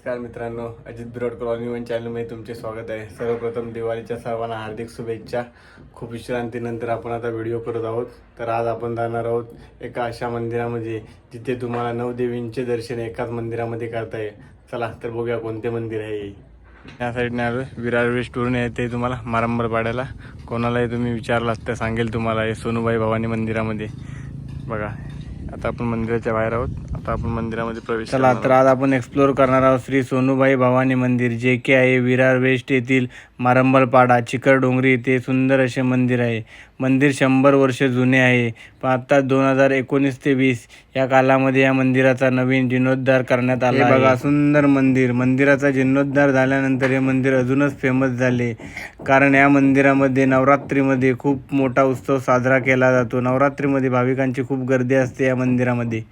नमस्कार मित्रांनो Ajit बिरोड colony one चॅनलमध्ये तुमचे स्वागत आहे. सर्वप्रथम दिवाळीच्या सर्वांना हार्दिक शुभेच्छा. खूप विश्रांतीनंतर आपण आता व्हिडिओ करत आहोत. तर आज आपण जाणार आहोत एका अशा मंदिरामध्ये जिथे तुम्हाला नवदेवींचे दर्शन एकाच मंदिरामध्ये करता येईल. चला तर बघूया कोणते मंदिर आहे या साईडने आलो विरार वेस्टवरून येते तुम्हाला मारंबर पाड्याला कोणालाही तुम्ही विचारलात तर सांगेल तुम्हाला हे सोनूबाई भवानी मंदिरामध्ये. बघा आता आपण मंदिराच्या बाहेर आहोत. आता आपण मंदिरामध्ये प्रवेश चला तर आज आपण एक्सप्लोर करणार आहोत श्री सोनूबाई भवानी मंदिर जे के आहे विरार वेस्ट येथील मारंबलपाडा चिकर डोंगरी येथे सुंदर असे मंदिर आहे. मंदिर शंभर वर्ष जुने आहे. पण आता दोन हजार एकोणीस ते वीस या कालामध्ये या मंदिराचा नवीन जीर्णोद्धार करण्यात आला. बघा सुंदर मंदिर. मंदिराचा जीर्णोद्धार झाल्यानंतर हे मंदिर अजूनच फेमस झाले. कारण या मंदिरामध्ये नवरात्रीमध्ये खूप मोठा उत्सव साजरा केला जातो. नवरात्रीमध्ये भाविकांची खूप गर्दी असते या मंदिरामध्ये.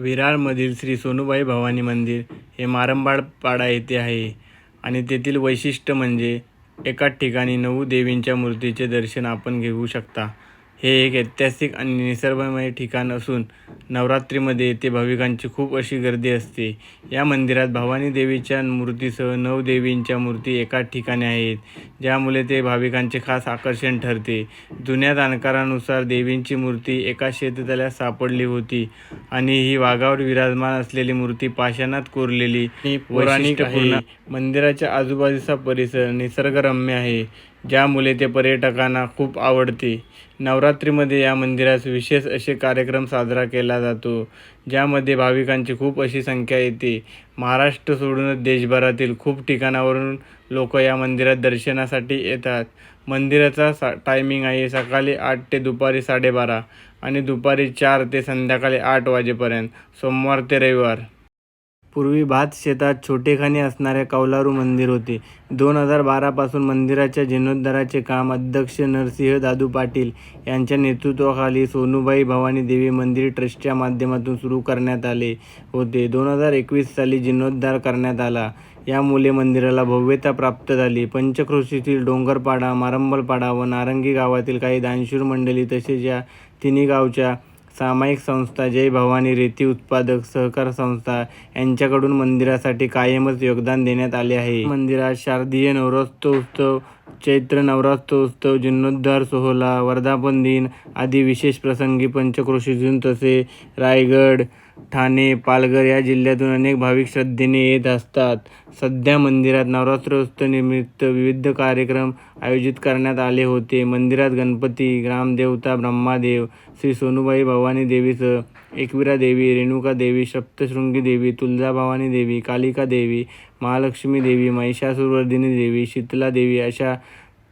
विरारमधील श्री सोनूबाई भवानी मंदिर हे मारंबाडपाडा येथे आहे आणि तेथील वैशिष्ट्य म्हणजे एकाच ठिकाणी नऊ देवींच्या मूर्तीचे दर्शन आपण घेऊ शकता. हे एक ऐतिहासिक आणि निसर्गमय ठिकाण असून नवरात्रीमध्ये येथे भाविकांची खूप अशी गर्दी असते. या मंदिरात भवानी देवीच्या मूर्तीसह नऊ देवींच्या मूर्ती एकाच ठिकाणी आहेत ज्यामुळे ते भाविकांचे खास आकर्षण ठरते. जुन्या जाणकारानुसार देवींची मूर्ती एका शेततळ्यात सापडली होती आणि ही वाघावर विराजमान असलेली मूर्ती पाषाणात कोरलेली पौराणिक आहे मंदिराच्या आजूबाजूचा परिसर निसर्गरम्य आहे. ज्यामुळे ते पर्यटकांना खूप आवडते. नवरात्रीमध्ये या मंदिरात विशेष असे कार्यक्रम साजरा केला जातो ज्यामध्ये भाविकांची खूप अशी संख्या येते. महाराष्ट्र सोडूनच देशभरातील खूप ठिकाणावरून लोक या मंदिरात दर्शनासाठी येतात. मंदिराचा सा टायमिंग आहे सकाळी आठ ते दुपारी साडेबारा आणि दुपारी चार ते संध्याकाळी आठ वाजेपर्यंत सोमवार ते रविवार. पूर्वी भात शेतात छोटेखानी असणारे कौलारू मंदिर होते. दोन हजार बारापासून मंदिराच्या जीर्णोद्धाराचे काम अध्यक्ष नरसिंह दादू पाटील यांच्या नेतृत्वाखाली सोनूबाई भवानी देवी मंदिर ट्रस्टच्या माध्यमातून सुरू करण्यात आले होते. दोन हजार एकवीस साली जीर्णोद्धार करण्यात आला. यामुळे मंदिराला भव्यता प्राप्त झाली. पंचक्रोशीतील डोंगरपाडा मारंबलपाडा व नारंगी गावातील काही दानशूर मंडळी तसेच या तिन्ही गावच्या सामायिक संस्था जय भवानी रेती उत्पादक सहकार संस्था यांच्याकडून मंदिरासाठी कायमच योगदान देण्यात आले आहे. मंदिरात शारदीय नवरात्रोत्सव चैत्र नवरात्रोत्सव जीर्णोद्धार सोहळा वर्धापन दिन आदी विशेष प्रसंगी पंचक्रोशीतून तसे रायगड ठाणे पालघर या जिल्ह्यातून अनेक भाविक श्रद्धेने येत असतात. सध्या मंदिरात नवरात्रोत्सव निमित्त विविध कार्यक्रम आयोजित करण्यात आले होते. मंदिरात गणपती ग्रामदेवता ब्रह्मादेव श्री सोनूबाई भवानी देवीचं एकविरा देवी रेणुका देवी सप्तशृंगी देवी तुळजाभवानी देवी कालिका देवी महालक्ष्मी देवी महिषासुरवर्धिनी देवी शीतला देवी अशा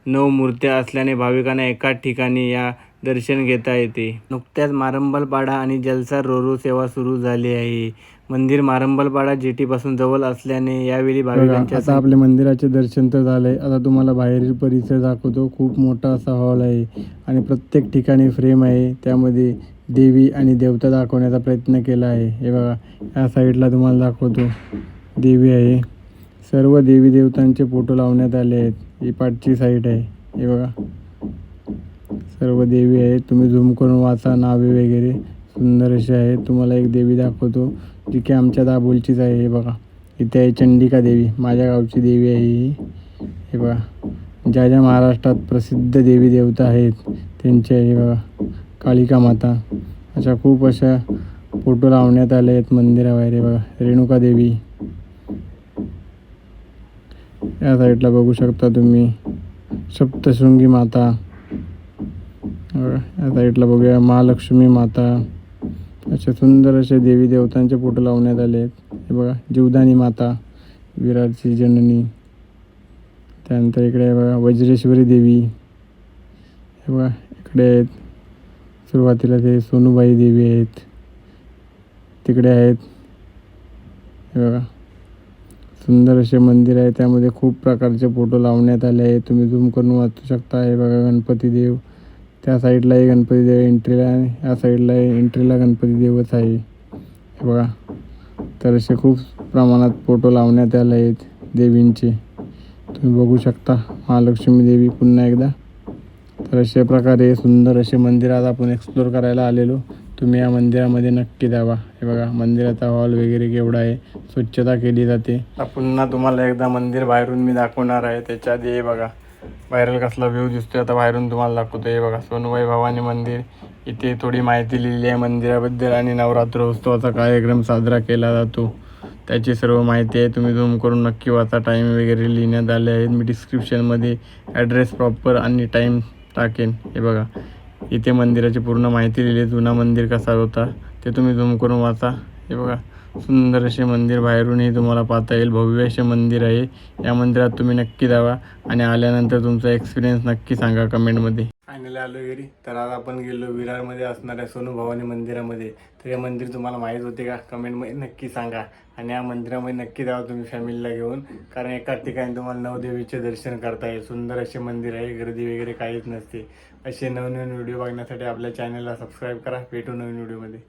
नऊ मूर्त्या असल्याने भाविकांना एकाच ठिकाणी या दर्शन घेता येते. नुकत्याच मारंबलपाडा आणि जलसार रोरो सेवा सुरू झाली आहे. मंदिर मारंबलपाडा जेटीपासून जवळ असल्याने यावेळी भाविकांच्या आता आपल्या मंदिराचे दर्शन तर झालंय आता तुम्हाला बाहेरील परिसर दाखवतो. खूप मोठा असा हॉल आहे आणि प्रत्येक ठिकाणी फ्रेम आहे. त्यामध्ये देवी आणि देवता दाखवण्याचा प्रयत्न केला आहे. हे बघा या साईडला तुम्हाला दाखवतो. देवी आहे. सर्व देवी देवतांचे फोटो लावण्यात आले आहेत. ही पाठची साईड आहे. हे बघा. सर्व देवी आहे तुम्ही झूम करून वाचा नावे वगैरे. सुंदर असे आहे. तुम्हाला एक देवी दाखवतो जी की आमच्या दाबोलचीच आहे. हे बघा. इथे आहे चंडिका देवी. माझ्या गावची देवी आहे ही. हे बघा. ज्या ज्या महाराष्ट्रात प्रसिद्ध देवी देवता आहेत त्यांचे हे बघा. कालिका माता. अशा खूप अशा फोटो लावण्यात आले आहेत मंदिराबाहेर बघा रेणुका देवी. या साईडला बघू शकता तुम्ही सप्तशृंगी माता. या साईडला बघूया महालक्ष्मी माता. असे सुंदर असे देवी देवतांचे फोटो लावण्यात आले आहेत. हे बघा जीवदानी माता विराटची जननी. त्यानंतर इकडे बघा वज्रेश्वरी देवी. हे बघा इकडे आहेत. सुरुवातीला ते सोनूबाई देवी आहेत. तिकडे आहेत. हे बघा. सुंदर असे मंदिर आहे. त्यामध्ये खूप प्रकारचे फोटो लावण्यात आले आहेत. तुम्ही झूम करून वाचू शकता. हे बघा गणपती देव. त्या साईडलाही गणपती देव एंट्रीला या साईडला एंट्रीला गणपती देवच आहे. हे बघा. तर असे खूप प्रमाणात फोटो लावण्यात आले आहेत देवींचे. तुम्ही बघू शकता. महालक्ष्मी देवी पुन्हा एकदा. तर अशा प्रकारे सुंदर असे मंदिर आज आपण एक्सप्लोर करायला आलेलो. तुम्ही या मंदिरामध्ये नक्की द्यावा हे बघा मंदिराचा हॉल वगैरे केवढा आहे. स्वच्छता केली जाते. पुन्हा तुम्हाला एकदा मंदिर बाहेरून मी दाखवणार आहे. त्याच्या आधी हे बघा बाहेरील कसला व्ह्यू दिसतोय. आता बाहेरून तुम्हाला दाखवतो हे बघा सोनवाई भवानी मंदिर. इथे थोडी माहिती लिहिली आहे मंदिराबद्दल आणि नवरात्र उत्सवाचा कार्यक्रम साजरा केला जातो. त्याची सर्व माहिती आहे. तुम्ही झूम करून नक्की वाचा. टाईम वगैरे लिहिण्यात आले आहेत. मी डिस्क्रिप्शनमध्ये ॲड्रेस प्रॉपर आणि टाईम टाकेन. हे बघा. इथे मंदिराची पूर्ण माहिती लिहिली जुना मंदिर कसा होता ते तुम्ही झूम करून वाचा. हे बघा. सुंदर असे मंदिर बाहेरूनही तुम्हाला पाहता येईल. भव्य असे मंदिर आहे. या मंदिरात तुम्ही नक्की जावा आणि आल्यानंतर तुमचा एक्सपिरियन्स नक्की सांगा कमेंटमध्ये. फायनली आलो घरी. तर आज आपण गेलो विरारमध्ये असणाऱ्या सोनू भवानी मंदिरामध्ये. तर हे मंदिर तुम्हाला माहीत होते का? कमेंटमध्ये नक्की सांगा. आणि या मंदिरामध्ये नक्की जावा तुम्ही फॅमिलीला घेऊन. कारण एका ठिकाणी तुम्हाला नवदेवीचे दर्शन करता येईल. सुंदर असे मंदिर आहे. गर्दी वगैरे काहीच नसते. असे नवनवीन व्हिडिओ बघण्यासाठी आपल्या चॅनलला सबस्क्राईब करा. भेटू नवीन व्हिडिओमध्ये